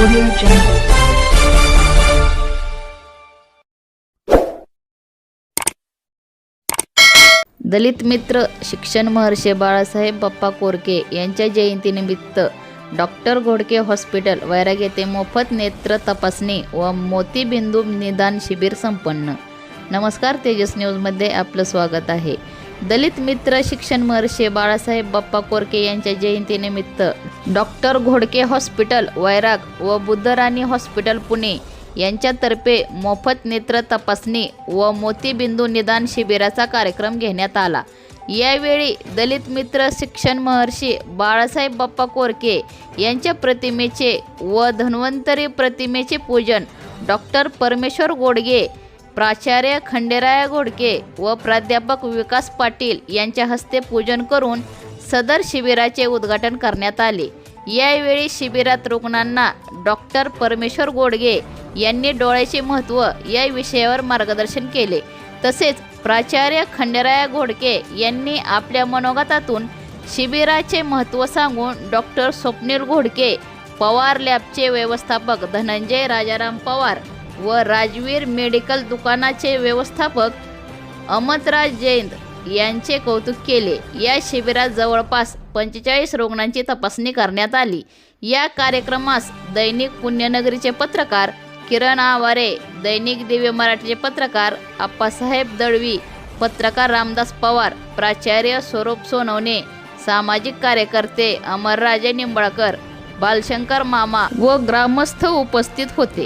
Audio Jungle. दलित मित्र शिक्षण महर्षी बाळासाहेब बाप्पा कोरके यांच्या जयंतीनिमित्त डॉक्टर घोडके हॉस्पिटल वैराग येथे मोफत नेत्र तपासणी व मोतीबिंदू निदान शिबिर संपन्न नमस्कार तेजस न्यूजमध्ये आपलं स्वागत आहे दलित मित्र शिक्षण महर्षी बाळासाहेब बाप्पा कोरके यांच्या जयंतीनिमित्त डॉक्टर घोडके हॉस्पिटल वैराग व बुद्धराणी हॉस्पिटल पुणे यांच्यातर्फे मोफत नेत्र तपासणी व मोतीबिंदू निदान शिबिराचा कार्यक्रम घेण्यात आला. यावेळी दलित मित्र शिक्षण महर्षी बाळासाहेब बाप्पा कोरके यांच्या प्रतिमेचे व धन्वंतरी प्रतिमेचे पूजन डॉक्टर परमेश्वर गोडगे प्राचार्य खंडेराया घोडके व प्राध्यापक विकास पाटील यांच्या हस्ते पूजन करून सदर शिबिराचे उद्घाटन करण्यात आले. यावेळी शिबिरात रुग्णांना डॉक्टर परमेश्वर गोडगे यांनी डोळ्याचे महत्त्व या विषयावर मार्गदर्शन केले. तसेच प्राचार्य खंडेराया घोडके यांनी आपल्या मनोगतातून शिबिराचे महत्त्व सांगून डॉक्टर स्वप्नील घोडके पवार लॅबचे व्यवस्थापक धनंजय राजाराम पवार व राजवीर मेडिकल दुकानाचे व्यवस्थापक अमतराज जैन यांचे कौतुक केले. या शिबिरात जवळपास पंचेचाळीस रुग्णांची तपासणी करण्यात आली. या कार्यक्रमास दैनिक पुण्यनगरीचे पत्रकार किरण आवारे दैनिक दिव्य मराठीचे पत्रकार आप्पासाहेब दळवी पत्रकार रामदास पवार प्राचार्य स्वरूप सोनवणे सामाजिक कार्यकर्ते अमरराजे निंबाळकर बालशंकर मामा व ग्रामस्थ उपस्थित होते.